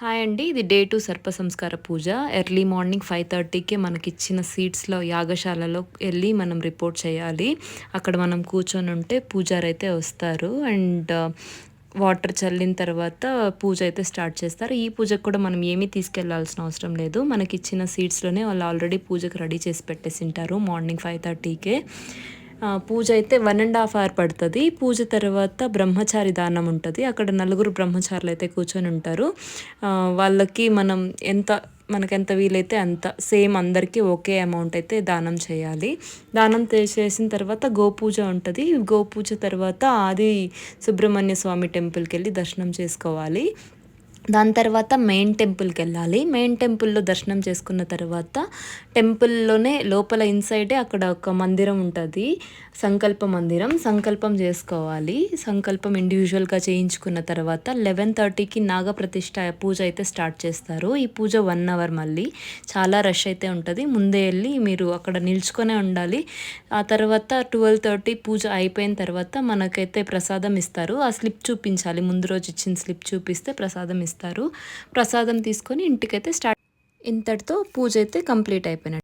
Hi అండి. ఇది day to సర్ప సంస్కార పూజ. ఎర్లీ మార్నింగ్ ఫైవ్ థర్టీకి మనకి ఇచ్చిన సీట్స్లో యాగశాలలో వెళ్ళి మనం రిపోర్ట్ చేయాలి. అక్కడ మనం కూర్చొని ఉంటే పూజారైతే అయితే వస్తారు. అండ్ వాటర్ చల్లిన తర్వాత పూజ అయితే స్టార్ట్ చేస్తారు. ఈ పూజకు కూడా మనం ఏమీ తీసుకెళ్ళాల్సిన అవసరం లేదు. మనకి ఇచ్చిన సీట్స్లోనే వాళ్ళు ఆల్రెడీ పూజకు రెడీ చేసి పెట్టేసి ఉంటారు మార్నింగ్ ఫైవ్ థర్టీకే. పూజ అయితే వన్ అండ్ హాఫ్ అవర్ పడుతుంది. పూజ తర్వాత బ్రహ్మచారి దానం ఉంటుంది. అక్కడ నలుగురు బ్రహ్మచారులు అయితే కూర్చొని ఉంటారు. వాళ్ళకి మనం ఎంత మనకెంత వీలైతే అంత సేమ్ అందరికీ ఒకే అమౌంట్ అయితే దానం చేయాలి. దానం చేసిన తర్వాత గోపూజ ఉంటుంది. గోపూజ తర్వాత ఆది సుబ్రహ్మణ్య స్వామి టెంపుల్కి వెళ్ళి దర్శనం చేసుకోవాలి. దాని తర్వాత మెయిన్ టెంపుల్కి వెళ్ళాలి మెయిన్ టెంపుల్లో దర్శనం చేసుకున్న తర్వాత టెంపుల్లోనే లోపల ఇన్సైడే అక్కడ ఒక మందిరం ఉంటుంది. సంకల్ప మందిరం. సంకల్పం చేసుకోవాలి. సంకల్పం ఇండివిజువల్గా చేయించుకున్న తర్వాత లెవెన్ థర్టీకి నాగప్రతిష్ట పూజ అయితే స్టార్ట్ చేస్తారు. ఈ పూజ వన్ అవర్ మళ్ళీ. చాలా రష్ అయితే ఉంటుంది. ముందే వెళ్ళి మీరు అక్కడ నిల్చుకొనే ఉండాలి. ఆ తర్వాత ట్వెల్వ్ థర్టీ పూజ అయిపోయిన తర్వాత మనకైతే ప్రసాదం ఇస్తారు. ఆ స్లిప్ చూపించాలి. ముందు రోజు ఇచ్చిన స్లిప్ చూపిస్తే ప్రసాదం ఇస్తారు. ప్రసాదం తీసుకొని ఇంటికైతే స్టార్ట్. ఇంతటితో పూజ అయితే కంప్లీట్ అయిపోయినట్టు.